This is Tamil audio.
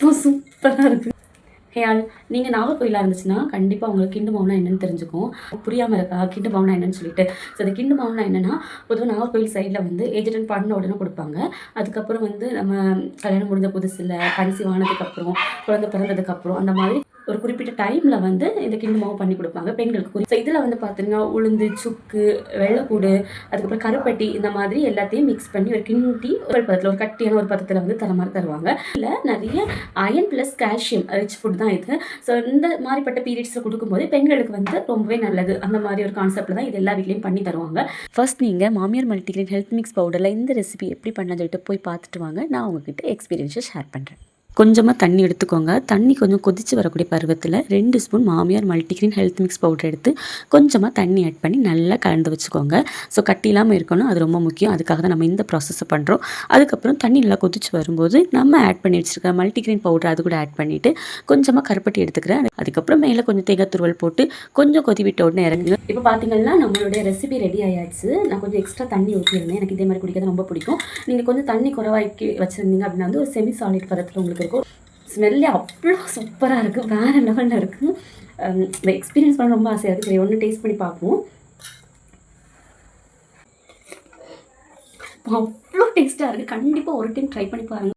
சூப்பராக இருக்குது ஹேயால் நீங்கள் நாகர்கோயிலாக இருந்துச்சுன்னா கண்டிப்பாக உங்களுக்கு கிண்டு மாவுனா என்னென்னு தெரிஞ்சுக்கும். புரியாமல் இருக்கா? கிண்டு மாவுனா என்னன்னு சொல்லிட்டு. ஸோ அந்த கிண்டு மாவுனா என்னென்னா பொதுவாக நாகர்கோயில் சைடில் வந்து ஏஜென்ட் பண்ண உடனே கொடுப்பாங்க. அதுக்கப்புறம் வந்து நம்ம கல்யாணம் முடிஞ்ச புதுசில் கடைசி வானதுக்கப்புறம் குழந்தை பிறந்ததுக்கப்புறம் அந்த மாதிரி ஒரு குறிப்பிட்ட டைமில் வந்து இந்த கிண்டு மாவு பண்ணி கொடுப்பாங்க பெண்களுக்கு குறி ஸோ இதில் வந்து பார்த்தீங்கன்னா உளுந்து சுக்கு வெள்ளைக்கூடு அதுக்கப்புறம் கருப்பட்டி இந்த மாதிரி எல்லாத்தையும் மிக்ஸ் பண்ணி ஒரு கிண்டி ஒரு பதத்தில் ஒரு கட்டியான ஒரு பதத்தில் வந்து தர மாதிரி தருவாங்க. இல்லை நிறைய iron plus calcium rich food தான் இது. ஸோ இந்த மாதிரிப்பட்ட பீரியட்ஸில் கொடுக்கும்போது பெண்களுக்கு வந்து ரொம்பவே நல்லது. அந்த மாதிரி ஒரு கான்செப்டில் தான் இது எல்லா வீட்லேயும் பண்ணி தருவாங்க. ஃபர்ஸ்ட் நீங்கள் மாமியார் மல்டிகிரேன் ஹெல்த் மிக்ஸ் பவுடரில் இந்த ரெசிபி எப்படி பண்ண சொல்லிட்டு போய் பார்த்துட்டு வாங்க. நான் உங்ககிட்ட எக்ஸ்பீரியன்ஸை ஷேர் பண்ணுறேன் கொஞ்சமாக தண்ணி எடுத்துக்கோங்க. தண்ணி கொஞ்சம் கொதித்து வரக்கூடிய பருவத்தில் ரெண்டு ஸ்பூன் மாமியார் மல்டிகிரீன் ஹெல்த் மிக்ஸ் பவுடர் எடுத்து கொஞ்சமாக தண்ணி ஆட் பண்ணி நல்லா கலந்து வச்சுக்கோங்க. ஸோ கட்டி இல்லாமல் இருக்கணும். அது ரொம்ப முக்கியம். அதுக்காக தான் நம்ம இந்த ப்ராசஸை பண்ணுறோம் அதுக்கப்புறம் தண்ணி நல்லா கொதிச்சு வரும்போது நம்ம ஆட் பண்ணி வச்சுருக்க மல்டிகிரீன் பவுடர் அது கூட ஆட் பண்ணிவிட்டு கொஞ்சமாக கருப்பட்டி எடுத்துக்கிறேன். அதுக்கப்புறம் மேலே கொஞ்சம் தேங்காய் துருவல் போட்டு கொஞ்சம் கொதி விட்ட உடனே இறங்குங்க. இப்போ பார்த்தீங்கன்னா நம்மளுடைய ரெசிபி ரெடி ஆயாச்சு. நான் கொஞ்சம் எக்ஸ்ட்ரா தண்ணி ஊற்றிருந்தேன் எனக்கு இதே மாதிரி குடிக்கிறது ரொம்ப பிடிக்கும். நீங்கள் கொஞ்சம் தண்ணி குறைவாக்கி வச்சுருந்தீங்க அப்படின்னா வந்து ஒரு செமி சாலிட் பதத்தில் உங்களுக்கு வச்சுருக்கோம். ஸ்மெல்லே அவ்வளோ சூப்பராக இருக்குது வேறு லெவலில் இருக்குது um, இந்த எக்ஸ்பீரியன்ஸ் பண்ண ரொம்ப ஆசையாக இருக்குது சரி ஒன்று டேஸ்ட் பண்ணி பார்ப்போம். அவ்வளோ டேஸ்ட்டாக இருக்குது கண்டிப்பாக ஒரு டைம் ட்ரை பண்ணி பாருங்கள்